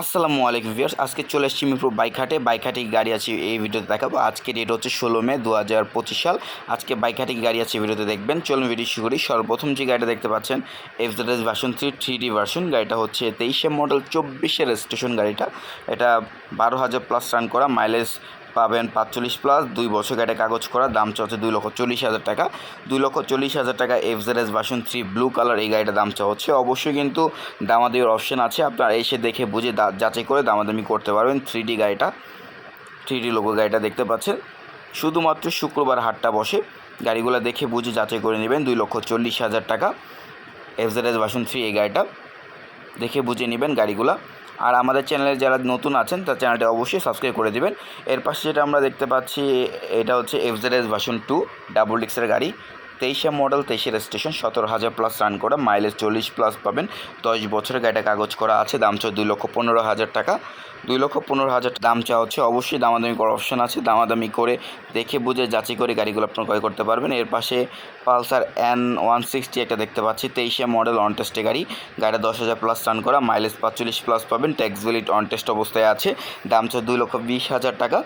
আসসালামু আলাইকুম ভিউয়ার্স, আজকে চলে এসেছি মিরপুর বাইকহাটে। বাইকহাটে বাইক গাড়ি আছে এই ভিডিওতে দেখাবো। আজকে ডেট হচ্ছে ষোলো মে দু হাজার পঁচিশ সাল। আজকে বাইকহাটে গাড়ি আছে ভিডিওতে দেখবেন। চলুন ভিডিও শুরু করি। সর্বপ্রথম যে গাড়িটা দেখতে পাচ্ছেন FZS version three three D version গাড়িটা হচ্ছে তেইশে মডেল চব্বিশের স্টেশন গাড়িটা। এটা বারো হাজার প্লাস রান করা মাইলেজ পাবেন পাঁচচল্লিশ প্লাস দুই বছর গাড়িটা কাগজ করা, দাম চলছে দুই লক্ষ চল্লিশ হাজার টাকা। দুই লক্ষ চল্লিশ হাজার টাকা F Z S version three blue colour এই গাড়িটার দাম চা হচ্ছে। অবশ্যই কিন্তু দামাদামির অপশন আছে, আপনারা এসে দেখে বুঝে যাচাই করে দামাদামি করতে পারবেন। থ্রি ডি গাড়িটা থ্রি ডি লোগো গাড়িটা দেখতে পাচ্ছেন। শুধুমাত্র শুক্রবার হাটটা বসে, গাড়িগুলো দেখে বুঝে যাচাই করে নেবেন দুই লক্ষ চল্লিশ হাজার টাকা F Z S version three এই গাড়িটা দেখে বুঝে নেবেন গাড়িগুলো। আর আমাদের চ্যানেলে যারা নতুন আছেন, তার চ্যানেলটি অবশ্যই সাবস্ক্রাইব করে দেবেন। এর পাশে যেটা আমরা দেখতে পাচ্ছি, এটা হচ্ছে FZ S version two double ডিক্সের গাড়ি। তেইশে মডেল, তেইশের স্টেশন সতেরো হাজার প্লাস রান করা মাইলেজ চল্লিশ প্লাস পাবেন। দশ বছরের গাড়িটা কাগজ করা আছে, দাম চাও দুই লক্ষ পনেরো হাজার টাকা। দুই লক্ষ পনেরো হাজার দাম চাওয়া হচ্ছে, অবশ্যই দামাদামি করার অপশন আছে। দামাদামি করে দেখে বুঝে যাচাই করে গাড়িগুলো আপনার ক্রয় করতে পারবেন। এর পাশে পালসার এন ওয়ান সিক্সটি একটা দেখতে পাচ্ছি, তেইশে মডেল অন টেস্টে গাড়ি। গাড়িটা দশ হাজার প্লাস রান করা মাইলেজ পাঁচচল্লিশ প্লাস পাবেন। ট্যাক্স ভ্যালিড অন টেস্ট অবস্থায় আছে। দাম চাও দুই লক্ষ বিশ হাজার টাকা।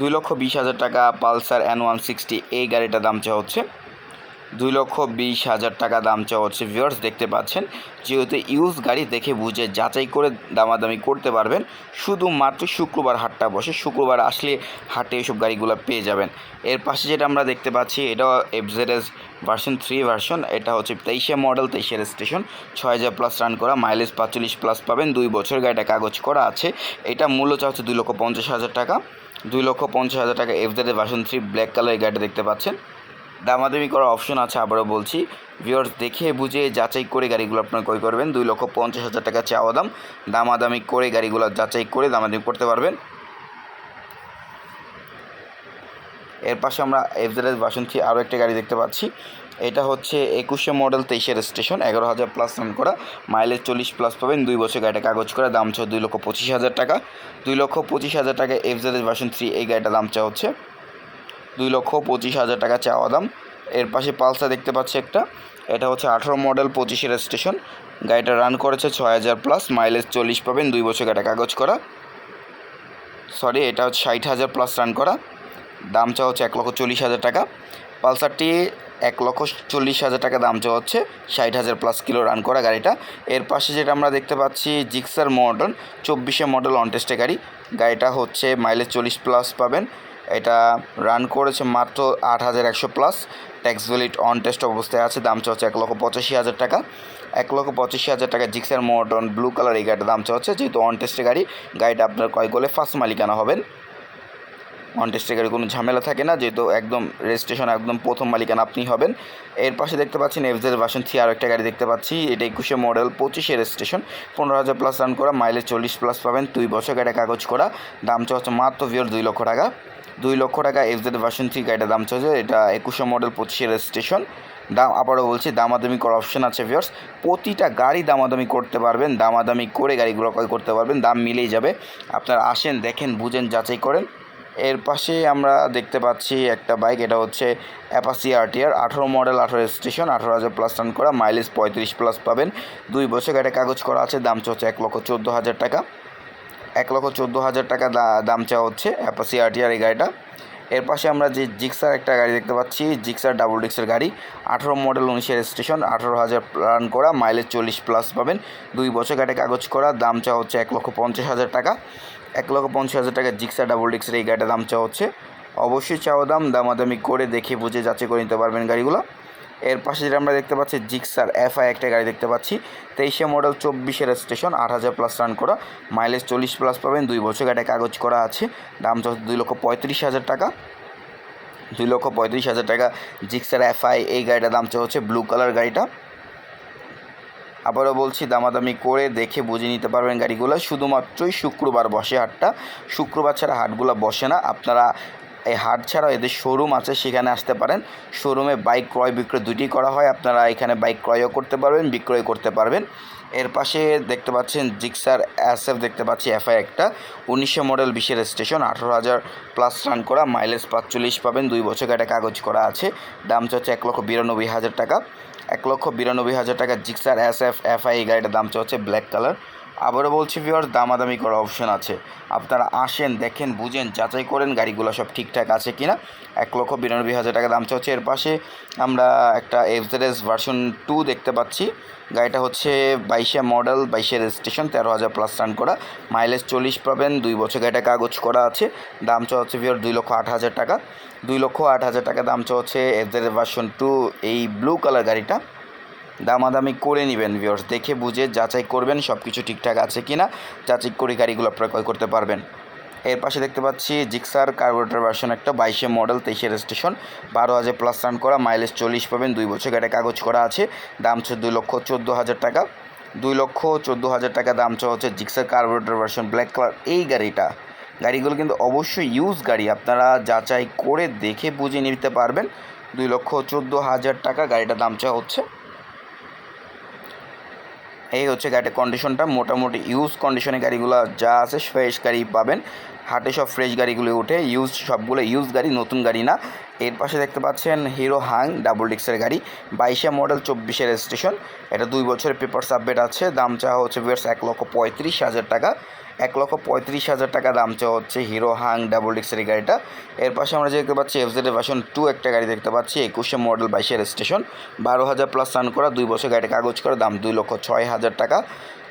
দুই লক্ষ বিশ হাজার টাকা পালসার এন ওয়ান সিক্সটি এই গাড়িটার দাম চাওয়া হচ্ছে। দুই লক্ষ বিশ হাজার টাকা দাম চাওয়া হচ্ছে ভিউয়ার্স দেখতে পাচ্ছেন। যেহেতু ইউজ গাড়ি দেখে বুঝে যাচাই করে দামাদামি করতে পারবেন, শুধুমাত্র শুক্রবার হাটটা বসে, শুক্রবার আসলে হাটে এইসব গাড়িগুলো পেয়ে যাবেন। এর পাশে যেটা আমরা দেখতে পাচ্ছি, এটাও এফজেডএস ভার্সন থ্রি ভার্সন এটা হচ্ছে তেইশে মডেল তেইশের স্টেশন ছয় হাজার প্লাস রান করা মাইলেজ পাঁচচল্লিশ প্লাস পাবেন, দুই বছর গাড়িটা কাগজ করা আছে। এটা মূল্য চা হচ্ছে দুই লক্ষ পঞ্চাশ হাজার টাকা, দুই লক্ষ পঞ্চাশ হাজার টাকা এফজেডএস ভার্সন থ্রি ব্ল্যাক কালারের গাড়িটা দেখতে পাচ্ছেন। দামাদামি করার অপশন আছে, আবারও বলছি। ভিওর্স দেখে বুঝে যাচাই করে গাড়িগুলো আপনার ক্রয় করবেন। দুই লক্ষ পঞ্চাশ হাজার টাকা চাওয়া দাম। দামাদামি করে গাড়িগুলো যাচাই করে দামাদামি করতে পারবেন। এর পাশে আমরা এফজেডএস বাসন্তী আরও একটা গাড়ি দেখতে পাচ্ছি। এটা হচ্ছে একুশে মডেল তেইশের স্টেশন এগারো হাজার প্লাস রান করা। মাইলেজ চল্লিশ প্লাস পাবেন। দুই বছর গাড়িটা কাগজ করা, দাম ছিল দুই লক্ষ পঁচিশ হাজার টাকা। দুই লক্ষ পঁচিশ হাজার টাকা এফজেডএস বাসন থ্রি এই গাড়িটা দাম চা হচ্ছে। দুই লক্ষ পঁচিশ হাজার টাকা চাওয়া দাম। এর পাশে পালসা দেখতে পাচ্ছি একটা। এটা হচ্ছে আঠারো মডেল পঁচিশের স্টেশন গাড়িটা রান করেছে ছয় হাজার প্লাস মাইলেজ চল্লিশ পাবেন, দুই বছর গাড়িটা কাগজ করা। সরি এটা হচ্ছে ষাট হাজার প্লাস রান করা। দাম চা হচ্ছে এক লক্ষ চল্লিশ হাজার টাকা। পালসারটি এক লক্ষ চল্লিশ হাজার টাকা দাম চা হচ্ছে, ষাট হাজার প্লাস কিলো রান করা গাড়িটা। এর পাশে যেটা আমরা দেখতে পাচ্ছি জিক্সার মডেল চব্বিশে মডেল অন টেস্টে গাড়ি। গাড়িটা হচ্ছে মাইলেজ চল্লিশ প্লাস পাবেন। এটা রান করেছে মাত্র আট হাজার একশো plus tax valid on test অবস্থায় আছে, দাম চাচ্ছে এক লক্ষ পঁচাশি হাজার টাকা। এক লক্ষ পঁচাশি হাজার টাকা জিক্সার মডন ব্লু কালার এই গাড়িটার দাম চাচ্ছে যেহেতু অন টেস্টের গাড়ি, গাড়িটা আপনার ক্রয় করলে ফার্স্ট মালিকানা হবেন। অন টেস্টে গাড়ি কোনো ঝামেলা থাকে না, যেহেতু একদম রেজিস্ট্রেশন একদম প্রথম মালিকানা আপনি হবেন। এর পাশে দেখতে পাচ্ছেন এফজেড ভার্সন থ্রি আর একটা গাড়ি দেখতে পাচ্ছি। এটা একুশে মডেল পঁচিশে রেজিস্ট্রেশন পনেরো হাজার প্লাস রান করা মাইলেজ চল্লিশ প্লাস পাবেন, দুই বছর গাড়ি কাগজ করা, দাম চাচ্ছে মাত্র ভিওর দুই লক্ষ টাকা। দুই লক্ষ টাকা এফজেড ভার্সন থ্রি গাড়িটার দাম চাচ্ছে এটা একুশে মডেল পঁচিশে রেজিস্ট্রেশন দাম আবারও বলছি, দামাদামি করার অপশন আছে ভিওর্স প্রতিটা গাড়ি দামাদামি করতে পারবেন, দামাদামি করে গাড়িগুলো করতে পারবেন, দাম মিলেই যাবে। আপনারা আসেন, দেখেন, বুঝেন, যাচাই করেন। এর পাশে আমরা দেখতে পাচ্ছি একটা বাইক, এটা হচ্ছে অ্যাপাসি আরটিআর, আঠারো মডেল, আঠারো স্টেশন, আঠারো হাজার প্লাস টান করা মাইলেজ পঁয়ত্রিশ প্লাস পাবেন। দুই বছর গাড়ি কাগজ করা আছে, দাম হচ্ছে এক লক্ষ চোদ্দ হাজার টাকা। এক লক্ষ চোদ্দ হাজার টাকা দাম চাওয়া হচ্ছে অ্যাপাসি আরটিআর এই গাড়িটা। এর পাশে আমরা যে জিক্সার একটা গাড়ি দেখতে পাচ্ছি, জিক্সার ডাবল ডিক্সের গাড়ি। আঠারো মডেল উনিশের স্টেশন আঠারো হাজার রান করা মাইলেজ চল্লিশ প্লাস পাবেন। দুই বছর গাড়ি কাগজ করা, দাম চা হচ্ছে এক লক্ষ পঞ্চাশ হাজার টাকা। এক লক্ষ পঞ্চাশ হাজার টাকা জিক্সার ডাবল ডিক্সের এই গাড়িটার দাম চা হচ্ছে। অবশ্যই চাওয়া দাম, দামাদামি করে দেখে বুঝে যাচাই করে নিতে পারবেন গাড়িগুলো। এর পাশে যেটা আমরা দেখতে পাচ্ছি জিক্সার এফআই একটা গাড়ি দেখতে পাচ্ছি। তেইশে মডেল চব্বিশের স্টেশন আট হাজার প্লাস রান করা। মাইলেজ চল্লিশ প্লাস পাবেন, দুই বছর গাড়ি কাগজ করা আছে। দাম চাচ্ছে দুই লক্ষ পঁয়ত্রিশ হাজার টাকা। দুই লক্ষ পঁয়ত্রিশ হাজার টাকা জিক্সার এফআই এই গাড়িটার দাম চা হচ্ছে ব্লু কালার গাড়িটা। আবারও বলছি, দামাদামি করে দেখে বুঝে নিতে পারবেন গাড়িগুলো। শুধুমাত্রই শুক্রবার বসে হাটটা। শুক্রবার ছাড়া হাটগুলো বসে না। আপনারা এই হাট ছাড়াও এদের শোরুম আছে, সেখানে আসতে পারেন। শোরুমে বাইক ক্রয় বিক্রয় দুটি করা হয়, আপনারা এখানে বাইক ক্রয়ও করতে পারবেন, বিক্রয় করতে পারবেন। এর পাশে দেখতে পাচ্ছেন জিক্সার এসএফ দেখতে পাচ্ছি এফআই একটা। উনিশশো মডেল বিশের স্টেশন আঠারো হাজার প্লাস রান করা মাইলেজ পাঁচচল্লিশ পাবেন, দুই বছর গাড়ি কাগজ করা আছে। দাম চাচ্ছে এক লক্ষ বিরানব্বই হাজার টাকা। এক লক্ষ বিরানব্বই হাজার টাকা জিক্সার এস এফ এফআই গাড়িটার দাম হচ্ছে ব্ল্যাক কালার আবারও বলছি ভিওর্স দামাদামি করার অপশন আছে। আপনারা আসেন, দেখেন, বুঝেন, যাচাই করেন, গাড়িগুলো সব ঠিকঠাক আছে কি না এক লক্ষ বিরানব্বই হাজার টাকা দাম চাচ্ছে এর পাশে আমরা একটা এফজেডএস ভার্সন টু দেখতে পাচ্ছি। গাড়িটা হচ্ছে বাইশে মডেল বাইশে রেজিস্ট্রেশন তেরো হাজার প্লাস রান করা। মাইলেজ চল্লিশ পাবেন। দুই বছর গাড়িটা কাগজ করা আছে। দাম চাওয়া হচ্ছে ভিওর দুই লক্ষ আট হাজার টাকা। দুই লক্ষ আট হাজার টাকা দাম চাওয়া হচ্ছে এফজেডএস ভার্সন টু এই ব্লু কালার গাড়িটা। দামাদামি করে নেবেন ভিওর্স দেখে বুঝে যাচাই করবেন সব কিছু ঠিকঠাক আছে কি না যাচাই করে গাড়িগুলো আপনারা ক্রয় করতে পারবেন। এর পাশে দেখতে পাচ্ছি জিক্সার কার্বোরেটর ভার্সন একটা বাইশে মডেল তেইশে রেজিস্ট্রেশন বারো হাজার প্লাস রান করা মাইলেজ চল্লিশ পাবেন, দুই বছর গাড়ি কাগজ করা আছে। দাম হচ্ছে দুই লক্ষ চোদ্দ হাজার টাকা। দুই লক্ষ চোদ্দ হাজার টাকা দাম চাওয়া হচ্ছে Gixxer carburettor version black colour এই গাড়িটা, গাড়িগুলো কিন্তু অবশ্যই ইউজ গাড়ি। আপনারা যাচাই করে দেখে বুঝে নিতে পারবেন। দুই লক্ষ চোদ্দ হাজার টাকা গাড়িটার দাম চাওয়া হচ্ছে। এই হচ্ছে গাড়ির কন্ডিশনটা মোটামুটি ইউজ কন্ডিশনে গাড়িগুলো যা আছে ফ্রেশ গাড়ি পাবেন। হাটে সব ফ্রেশ গাড়িগুলো উঠে ইউজ সবগুলো ইউজ গাড়ি, নতুন গাড়ি না। এর পাশে দেখতে পাচ্ছেন হিরো হাং ডাবল ডিক্সের গাড়ি। বাইশে মডেল চব্বিশে রেজিস্ট্রেশন এটা দুই বছরের পেপার সাবমিট আছে। দাম চাওয়া হচ্ছে বিয়ার্স এক লক্ষ পঁয়ত্রিশ হাজার টাকা। এক লক্ষ পঁয়ত্রিশ হাজার টাকা দাম চাওয়া হচ্ছে হিরো হাং ডাবল ডিক্সের গাড়িটা। এর পাশে আমরা যে দেখতে পাচ্ছি এফজেড ভার্সন টু একটা গাড়ি দেখতে পাচ্ছি, একুশে মডেল বাইশে রেজিস্ট্রেশন বারো হাজার প্লাস রান করা দুই বছর গাড়িটা কাগজ করা, দাম দুই লক্ষ ছয় হাজার টাকা।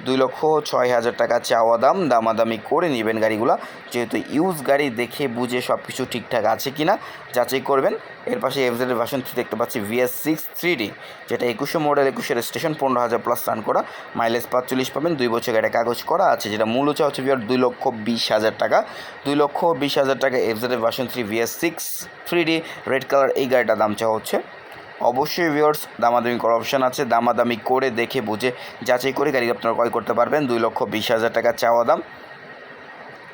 দুই লক্ষ ছয় হাজার টাকা চাওয়া দাম, দামাদামি করে নেবেন গাড়িগুলো। যেহেতু ইউজ গাড়ি দেখে বুঝে সব কিছু ঠিকঠাক আছে কি না যাচাই করবেন। এর পাশে এফজেড ভার্সন থ্রি দেখতে পাচ্ছি ভিএস সিক্স থ্রি ডি যেটা একুশে মডেল একুশে স্টেশন পনেরো হাজার প্লাস রান করা মাইলেজ পাঁচচল্লিশ পাবেন, দুই বছর গাড়ি কাগজ করা আছে, যেটা মূল্য চাওয়া হচ্ছে ভিওর দুই লক্ষ বিশ হাজার টাকা। দুই লক্ষ বিশ হাজার টাকা এফজেডের version three VS six three D red colour এই গাড়িটার দাম চাওয়া হচ্ছে। অবশ্যই ভিওর্স দামাদামি করার অপশান আছে। দামাদামি করে দেখে বুঝে যাচাই করে গাড়ি আপনারা ক্রয় করতে পারবেন। দুই লক্ষ বিশ হাজার টাকা চাওয়া দাম।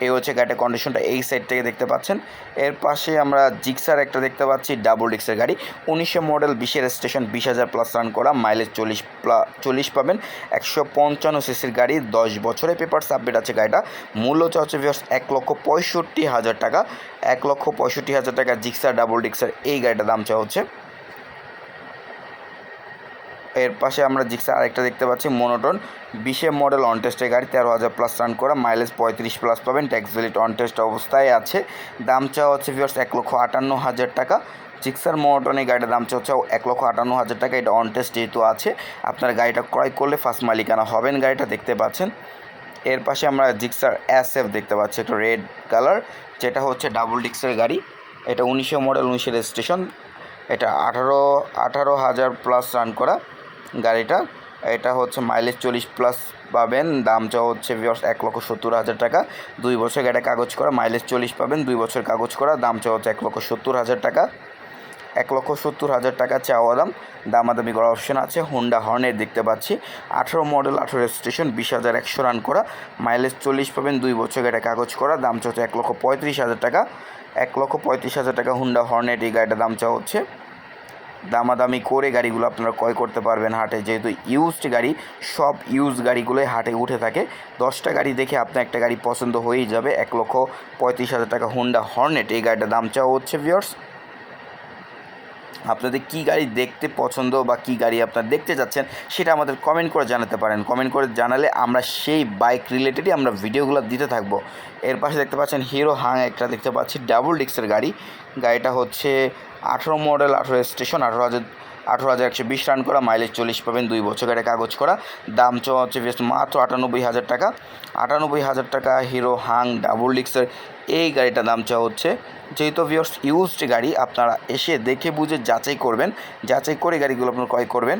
এই হচ্ছে গাড়ির কন্ডিশনটা এই সাইড থেকে দেখতে পাচ্ছেন। এর পাশে আমরা জিক্সার একটা দেখতে পাচ্ছি ডাবল ডিক্সের গাড়ি। উনিশশো মডেল বিশের স্টেশন বিশ হাজার প্লাস রান করা মাইলেজ চল্লিশ প্লা চল্লিশ পাবেন। একশো পঞ্চান্ন সিসির গাড়ি, দশ বছরের পেপার সাবমিট আছে গাড়িটা। মূল্য হচ্ছে ভিওর্স এক লক্ষ পঁয়ষট্টি হাজার টাকা। এক লক্ষ পঁয়ষট্টি হাজার টাকা জিক্সার ডাবল ডিক্সার এই গাড়িটার দাম চাওয়া হচ্ছে। এর পাশে আমরা জিক্সা আরেকটা দেখতে পাচ্ছি মনোটন বিশে মডেল অন টেস্টের গাড়ি, তেরো হাজার প্লাস রান করা মাইলেজ পঁয়ত্রিশ প্লাস পাবেন ট্যাক্স ভ্যালিড অন টেস্ট অবস্থায় আছে। দাম চাওয়া হচ্ছে ভিওর্স এক লক্ষ আটান্ন হাজার টাকা। জিক্সার মনোটন এই গাড়িটার দাম চাচ্ছে এক লক্ষ আটান্ন হাজার টাকা, এটা অন টেস্ট যেহেতু আছে। আপনার গাড়িটা ক্রয় করলে ফার্স্ট মালিকানা হবেন গাড়িটা, দেখতে পাচ্ছেন। এর পাশে আমরা জিক্সার এস এফ দেখতে পাচ্ছি একটা রেড কালার যেটা হচ্ছে ডাবল ডিক্সের গাড়ি। এটা উনিশশো মডেল উনিশের রেজিস্ট্রেশন এটা আঠারো আঠারো হাজার প্লাস রান করা। গাড়িটা। এটা হচ্ছে মাইলেজ চল্লিশ প্লাস পাবেন। দাম চাও হচ্ছে এক লক্ষ সত্তর হাজার টাকা। দুই বছর গাড়িটা কাগজ করা মাইলেজ চল্লিশ পাবেন। দুই বছর কাগজ করা, দাম চাও হচ্ছে এক লক্ষ সত্তর হাজার টাকা। এক লক্ষ সত্তর হাজার টাকা চাওয়া দাম। দামাদামি করার অপশন আছে। হোন্ডা হর্নের দেখতে পাচ্ছি। আঠেরো মডেল আঠেরো রেজিস্ট্রেশন বিশ হাজার একশো রান করা। মাইলেজ চল্লিশ পাবেন। দুই বছর গাড়িটা কাগজ করা, দাম হচ্ছে এক লক্ষ পঁয়ত্রিশ হাজার টাকা। এক লক্ষ পঁয়ত্রিশ হাজার টাকা হুন্ডা হর্নেট এই গাড়িটার দাম হচ্ছে। দামাদামি করে গাড়িগুলো আপনারা ক্রয় করতে পারবেন হাটে। যেহেতু ইউজড গাড়ি, সব ইউজ গাড়িগুলোই হাটে উঠে থাকে। দশটা গাড়ি দেখে আপনার একটা গাড়ি পছন্দ হয়েই যাবে। এক লক্ষ পঁয়ত্রিশ হাজার টাকা হুন্ডা হর্নেট এই গাড়িটার দাম চাওয়া হচ্ছে ভিওর্স আপনাদের কী গাড়ি দেখতে পছন্দ বা কী গাড়ি আপনারা দেখতে যাচ্ছেন, সেটা আমাদের কমেন্ট করে জানাতে পারেন। কমেন্ট করে জানালে আমরা সেই বাইক রিলেটেডই আমরা ভিডিওগুলো দিতে থাকব। এর পাশে দেখতে পাচ্ছেন হিরো হাং একটা দেখতে পাচ্ছি ডাবল ডিক্সের গাড়ি। গাড়িটা হচ্ছে আঠেরো মডেল, আঠেরো স্টেশন, আঠেরো হাজার আঠেরো হাজার একশো বিশ রান করা মাইলেজ চল্লিশ পাবেন, দুই বছর গাড়ি কাগজ করা। দাম হচ্ছে বেশ মাত্র আটানব্বই হাজার টাকা। আটানব্বই হাজার টাকা হিরো হাং ডাবল ডিক্সের এই গাড়িটা দাম চাওয়া হচ্ছে। যেহেতু ভিওর্স ইউজড গাড়ি, আপনারা এসে দেখে বুঝে যাচাই করবেন। যাচাই করে গাড়িগুলো আপনারা ক্রয় করবেন।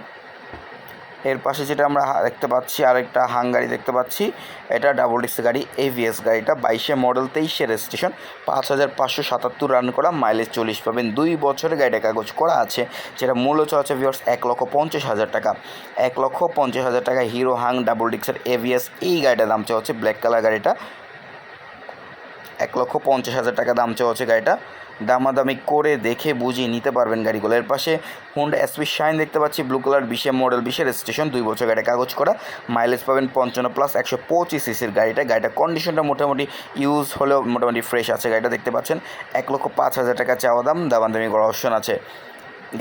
এর পাশে যেটা আমরা দেখতে পাচ্ছি, আরেকটা হাং গাড়ি দেখতে পাচ্ছি, এটা ডাবল ডিক্স গাড়ি এভিএস গাড়িটা, বাইশে মডেল তেইশে রেজিস্ট্রেশন পাঁচ হাজার পাঁচশো সাতাত্তর রান করা মাইলেজ চল্লিশ পাবেন। দুই বছরের গাড়িটা কাগজ করা আছে, যেটা মূল্য চলছে ভিওর্স এক লক্ষ পঞ্চাশ হাজার টাকা। এক লক্ষ পঞ্চাশ হাজার টাকা হিরো হাং ডাবল ডিক্সের এভিএস এই গাড়িটার দাম চাওয়া হচ্ছে ব্ল্যাক কালার গাড়িটা। এক লক্ষ পঞ্চাশ হাজার টাকা দাম চাওয়া হচ্ছে গাড়িটা। দামাদামি করে দেখে বুঝিয়ে নিতে পারবেন গাড়িগুলো এর পাশে হোন্ডা এসপি শাইন দেখতে পাচ্ছি ব্লু কালার বিশে মডেল বিশের স্টেশন দুই বছর গাড়ি কাগজ করা। মাইলেজ পাবেন পঞ্চান্ন প্লাস একশো পঁচিশ সিসির গাড়িটা। গাড়িটা কন্ডিশনটা মোটামুটি ইউজ হলেও মোটামুটি ফ্রেশ আছে গাড়িটা দেখতে পাচ্ছেন। এক লক্ষ পাঁচ হাজার টাকা চাওয়া দাম, দামাদামি করা অপশন আছে।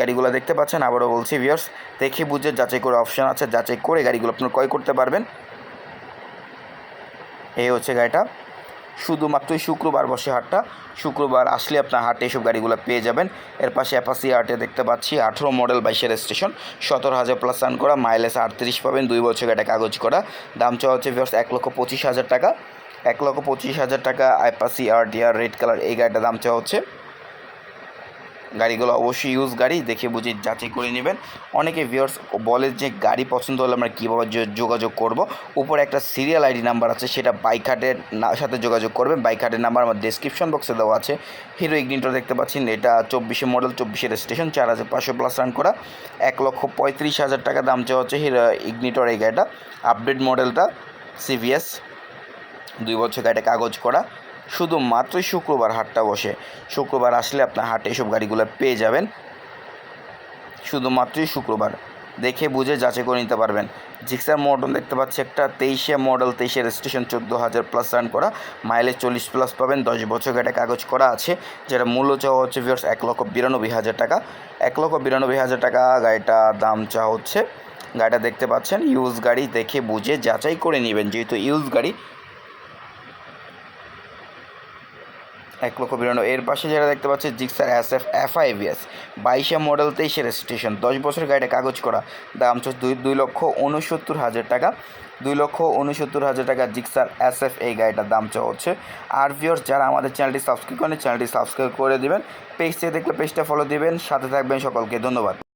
গাড়িগুলো দেখতে পাচ্ছেন, আবারও বলছি ভিউয়ার্স দেখে বুঝে যাচাই করে অপশন আছে। যাচাই করে গাড়িগুলো আপনার ক্রয় করতে পারবেন। এই হচ্ছে গাড়িটা। শুধুমাত্রই শুক্রবার বসে হাটটা। শুক্রবার আসলে আপনার হাটে এসব গাড়িগুলো পেয়ে যাবেন। এর পাশে অ্যাপাসি হাটে দেখতে পাচ্ছি আঠেরো মডেল বাইশের স্টেশন সতেরো হাজার প্লাস রান করা মাইলেজ আটত্রিশ পাবেন, দুই বছর গাড়ি কাগজ করা। দাম চাওয়া হচ্ছে ভিউয়ার্স এক লক্ষ পঁচিশ হাজার টাকা। এক লক্ষ পঁচিশ হাজার টাকা আইপাসি আর ডিআর রেড কালার এই গাড়িটা দাম চাওয়া হচ্ছে। গাড়িগুলো অবশ্যই ইউজ গাড়ি, দেখে বুঝে যাচাই করে নেবেন। অনেকে ভিউয়ার্স বলে যে গাড়ি পছন্দ হলে আমরা কীভাবে যোগাযোগ করব। উপরে একটা সিরিয়াল আইডি নাম্বার আছে, সেটা বাইক না- সাথে যোগাযোগ করবেন। বাইক হাটের নাম্বার আমার ডিসক্রিপশন বক্সে দেওয়া আছে। হিরো ইগনিটর দেখতে পাচ্ছেন, এটা চব্বিশে মডেল চব্বিশের স্টেশন চার হাজার পাঁচশো প্লাস রান করা। এক লক্ষ পঁয়ত্রিশ হাজার টাকা দাম চাওয়া হচ্ছে হিরো ইগনিটর এই গাড়িটা। আপডেট মডেলটা সিভিএস দুই বছর গাড়িটা কাগজ করা। শুধু মাত্রই শুক্রবার হাটটা বসে। শুক্রবার আসলে আপনার হাটে এসব গাড়িগুলো পেয়ে যাবেন। শুধুমাত্রই শুক্রবার। দেখে বুঝে যাচাই করে নিতে পারবেন। জিক্সার মডেল দেখতে পাচ্ছি একটা তেইশে মডেল তেইশের স্টেশন চোদ্দ হাজার প্লাস রান করা। মাইলেজ চল্লিশ প্লাস পাবেন। দশ বছর গাড়িটা কাগজ করা আছে। যেটা মূল্য চাওয়া হচ্ছে ভিউয়ার্স এক লক্ষ বিরানব্বই হাজার টাকা। এক লক্ষ বিরানব্বই হাজার টাকা গাড়িটা দাম চাওয়া হচ্ছে। গাড়িটা দেখতে পাচ্ছেন ইউজ গাড়ি দেখে বুঝে যাচাই করে নেবেন। যেহেতু ইউজ গাড়ি এক লক্ষ বিরানব্বই। এর পাশে যেটা দেখতে পাচ্ছি Gixxer S F F I vs বাইশে মডেল তেইশের স্টেশন দশ বছর গাড়িটা কাগজ করা। দাম হচ্ছে দুই দুই লক্ষ উনসত্তর হাজার টাকা। দুই লক্ষ উনসত্তর হাজার টাকা জিক্সার এস এফ এই গাড়িটার দাম চাওয়া হচ্ছে। আর ভিওর যারা আমাদের চ্যানেলটি সাবস্ক্রাইব করেন চ্যানেলটি সাবস্ক্রাইব করে দেবেন। পেজটি দেখলে পেজটা ফলো দেবেন। সাথে থাকবেন সকলকে। ধন্যবাদ।